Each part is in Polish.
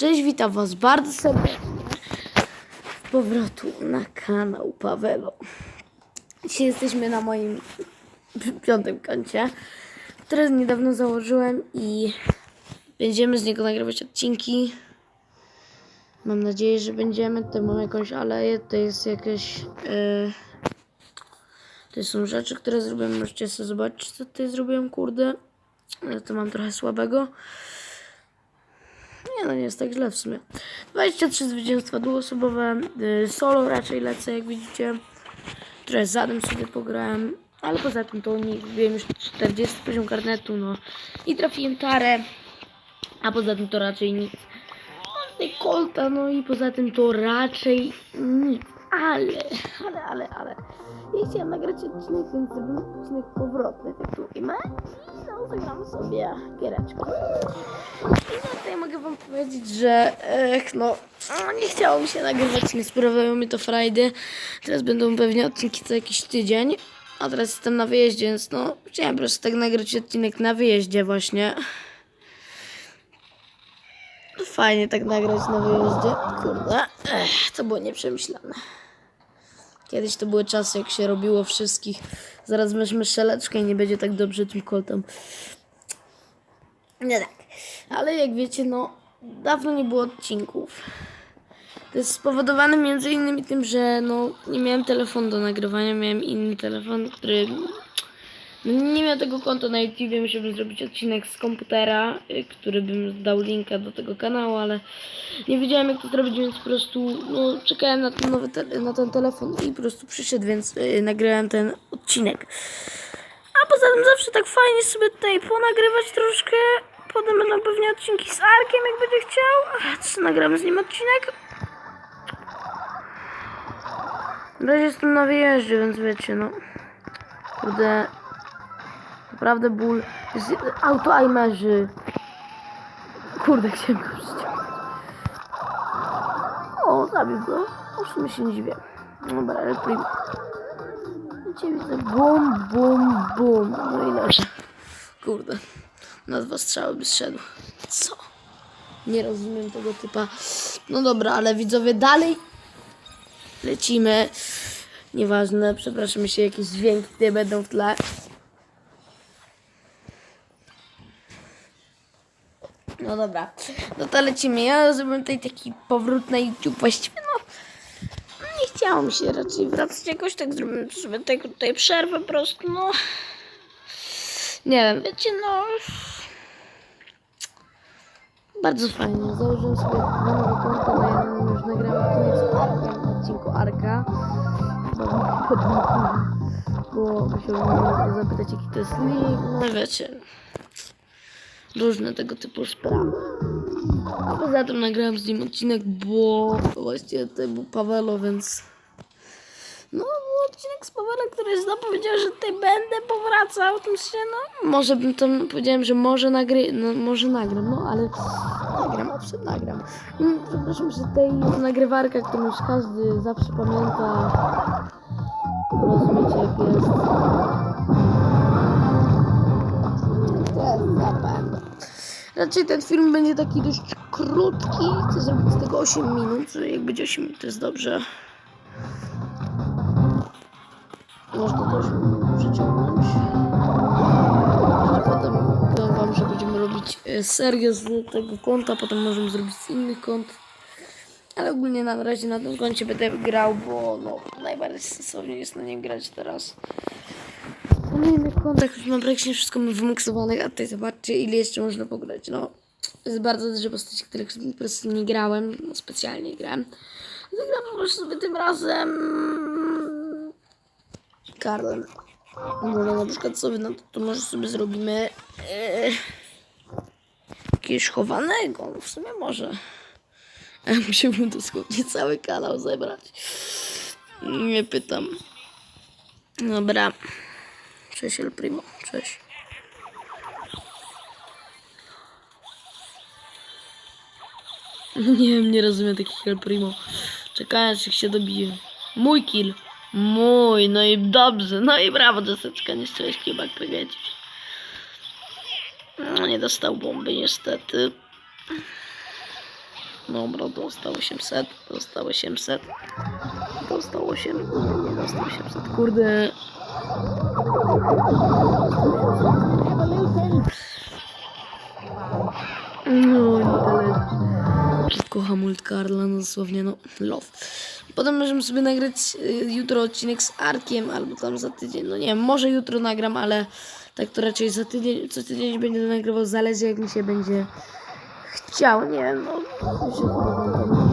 Cześć, witam was bardzo serdecznie z powrotu na kanał Pawelo. Dzisiaj jesteśmy na moim piątym koncie, które niedawno założyłem i będziemy z niego nagrywać odcinki. Mam nadzieję, że będziemy. Tutaj mam jakąś aleję, to jest jakieś... Yy... To są rzeczy, które zrobiłem. Możecie sobie zobaczyć, co tutaj zrobiłem, kurde. Ja to mam trochę słabego. Nie no, nie jest tak źle w sumie. 23 zwycięstwa dwuosobowe, y, solo raczej lecę, jak widzicie. Trochę zadem sobie pograłem, ale poza tym to nie wiem już 40 poziom karnetu, no. I trafiłem tarę, a poza tym to raczej nic. Kolta, no i poza tym to raczej nic. Ale, ale, ale, ale. Ja chciałem nagrać odcinek, więc zrobimy odcinek powrotny tytułem. I no, zagramy sobie giereczkę. I no tutaj mogę wam powiedzieć, że ech, no nie chciało mi się nagrywać, nie sprawiają mi to frajdy. Teraz będą pewnie odcinki co jakiś tydzień. A teraz jestem na wyjeździe, więc no chciałem po prostu tak nagrać odcinek na wyjeździe właśnie. Fajnie tak nagrać na wyjeździe. Kurde, ech, to było nieprzemyślane. Kiedyś to były czasy, jak się robiło wszystkich. Zaraz weźmy szeleczkę i nie będzie tak dobrze tym koltem. Nie tak. Ale jak wiecie, no dawno nie było odcinków. To jest spowodowane między innymi tym, że no nie miałem telefonu do nagrywania, miałem inny telefon, który nie miał tego konta na YouTube, musiałbym zrobić odcinek z komputera, y, który bym dał linka do tego kanału, ale nie wiedziałem jak to zrobić, więc po prostu no, czekałem na ten, nowy na ten telefon i po prostu przyszedł, więc yy, nagrałem ten odcinek. A poza tym zawsze tak fajnie sobie tutaj ponagrywać troszkę. Potem będą pewnie odcinki z Arkiem, jak będzie chciał. Co nagramy z nim odcinek? Na razie jestem na wyjeździe, więc wiecie, no. Kurde. Naprawdę ból. Jest auto iMerzy. Kurde, chciałem go przyciągnąć. O, zabił go. O, w się nie dziwię. Dobra, ale prima. Cię widzę. Bum, bum, bum. No i leży. Kurde. Na dwa strzały by zszedł. Co? Nie rozumiem tego typa. No dobra, ale widzowie dalej lecimy. Nieważne, przepraszam się, jakieś dźwięki tutaj będą w tle. No dobra, no to lecimy. Ja zrobiłem tutaj taki powrót na YouTube. Właściwie no, nie chciało mi się raczej wracać jakoś, tak zrobiłem sobie tak tutaj przerwę po prostu, no. Nie wiem, wiecie, no. Bardzo fajnie. Założyłem sobie nowe konto na jednym już nagrałem Arkiem, na odcinku Arka. Bo musiałbym mnie zapytać, jaki to jest link. No wiecie. Różne tego typu sprawy. Poza tym nagrałem z nim odcinek, bo właściwie to był Pawelo, więc... No, odcinek z Pawelem, który znowu powiedział, że tutaj będę powracał. Tym się, no, może bym tam powiedziałem, że może nagry, no, może nagram, no, ale nagram, owszem, nagram. I przepraszam, że tej nagrywarka, którą już każdy zawsze pamięta, rozumiecie jak jest. Raczej ten film będzie taki dość krótki. Chcę zrobić z tego 8 minut. Jak będzie 8 minut, to jest dobrze. Można to 8 minut przeciągnąć. Potem powiem wam, że będziemy robić e, serię z tego konta, potem możemy zrobić z innych kont. Ale ogólnie na razie na tym koncie będę grał, bo no, najbardziej sensownie jest na nim grać teraz. Innych kontach już mam praktycznie wszystko wymiksowane, a tutaj zobaczcie ile jeszcze można pograć. No, jest bardzo dużo postaci, których po prostu nie grałem, no, specjalnie grałem. Zagram po sobie tym razem Karlem. Może na przykład sobie, no to, to może sobie zrobimy e, jakiegoś chowanego, no w sumie może. Ja musiałbym dosłownie cały kanał zebrać. Nie pytam. Dobra. Cześć El Primo, cześć. Nie wiem, nie rozumiem takich El Primo. Aż ich się dobije. Mój kill. Mój, no i dobrze, no i brawo, deseczka, nie chciałeś kiebak powiedzieć. No, nie dostał bomby niestety. Dobra, dostał 800, dostał 800. Dostał 8, nie, nie dostał 800, kurde. No, nie tyle. Kocham Ult Karla, no dosłownie, no, love. Potem możemy sobie nagrać y, jutro odcinek z Arkiem, albo tam za tydzień, no nie wiem, może jutro nagram, ale tak to raczej za tydzień, co tydzień będę nagrywał, zależy jak mi się będzie chciał, nie wiem, no.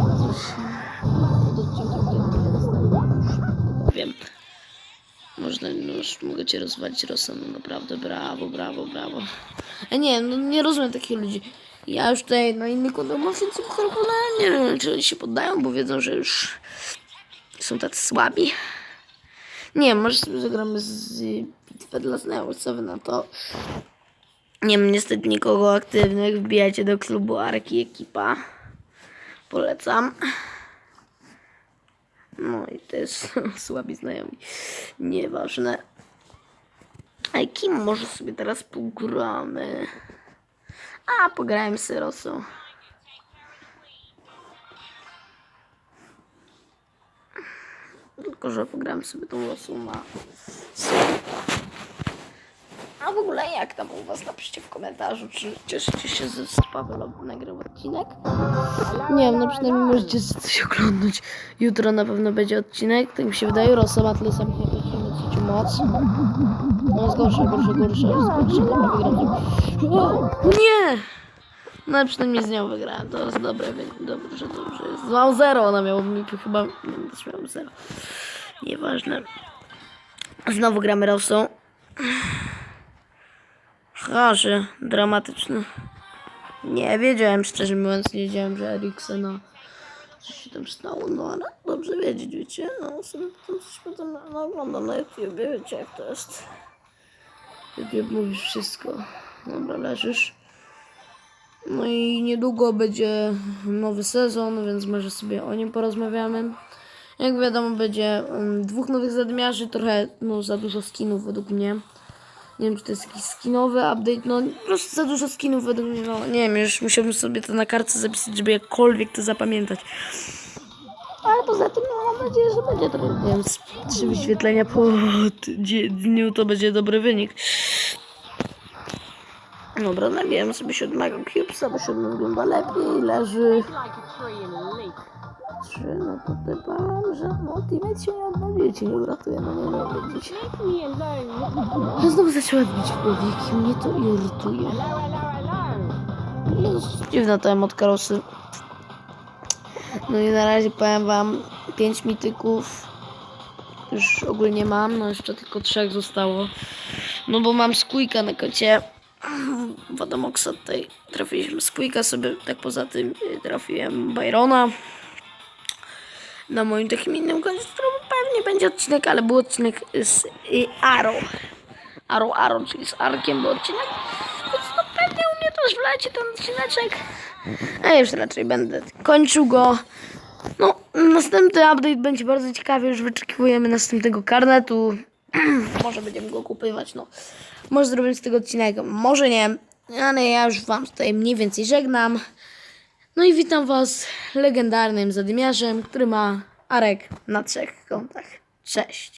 Można, no już mogę cię rozwalić Rosa, no naprawdę, brawo, brawo, brawo. A nie, no nie rozumiem takich ludzi. Ja już tutaj na inny konto mam więcej mikrofona, nie wiem, czy oni się poddają, bo wiedzą, że już są tacy słabi. Nie wiem, może sobie zagramy z bitwę dla znajomych, co wy na to. Nie mam niestety nikogo aktywnych, wbijajcie do klubu Arki Ekipa. Polecam. No i jest słabi znajomi. Nieważne. A kim może sobie teraz pogramy? A, pograłem z Rosą. Tylko, że pograłem sobie tą Rosą na w ogóle jak tam u was? Napiszcie w komentarzu, czy cieszycie się, że z Paweł nagrał odcinek? Nie wiem, no przynajmniej możecie coś oglądać. Jutro na pewno będzie odcinek, tak mi się wydaje. Rosa ma tyle samych jak trzecią moc. No jest gorsza, gorsza, gorsza, jest gorsza. Dobra, wygram. O, Nie! No przynajmniej z nią wygrałem, to jest dobre, dobrze, dobrze. Mam zero, ona miała mi chyba, no, też miałam zero. Nieważne. Znowu gramy Rosą. Charzy, dramatyczny. Nie wiedziałem, szczerze mówiąc, nie wiedziałem, że Eriksena coś się tam stało, no ale dobrze wiedzieć, wiecie, no sobie potem coś potem no, na YouTubie, wiecie jak to jest. YouTube mówisz wszystko. Dobra, leżysz. No i niedługo będzie nowy sezon, więc może sobie o nim porozmawiamy. Jak wiadomo, będzie um, dwóch nowych zadmiarzy, trochę no, za dużo skinów według mnie. Nie wiem, czy to jest jakiś skinowy update, no po prostu za dużo skinów według mnie, no nie wiem, już musiałbym sobie to na kartce zapisać, żeby jakkolwiek to zapamiętać. Ale poza tym, no mam nadzieję, że będzie to, nie wiem, z trzy wyświetlenia po dniu to będzie dobry wynik. Dobra, nabijam sobie siódmego cubesa, bo siódmy wygląda lepiej, leży like a tree in a leaf. trzy, no to typam, że no teammate się nie odnowi, cię nie uratuje, no nie widzicie. Leave me alone. Ja znowu zaczęła bić jak mnie to irytuje. No, dziwna ta emotka Rosy. No i na razie powiem wam, pięć mityków już ogólnie mam, no jeszcze tylko trzech zostało. No bo mam skójka na kocie. Wadomoksa tutaj trafiliśmy skójka sobie, tak poza tym trafiłem Byrona. Na moim takim innym którym pewnie będzie odcinek, ale był odcinek z y, Aro. Aro, Aro, czyli z Arkiem był odcinek. Więc to pewnie u mnie też wleci ten odcineczek. A już raczej będę kończył go. No, następny update będzie bardzo ciekawy. Już wyczekiwujemy następnego karnetu. może będziemy go kupywać, no. Może zrobimy z tego odcinek, może nie. Ale ja już wam tutaj mniej więcej żegnam. No i witam was legendarnym zadymiarzem, który ma Arek na trzech kontach. Cześć.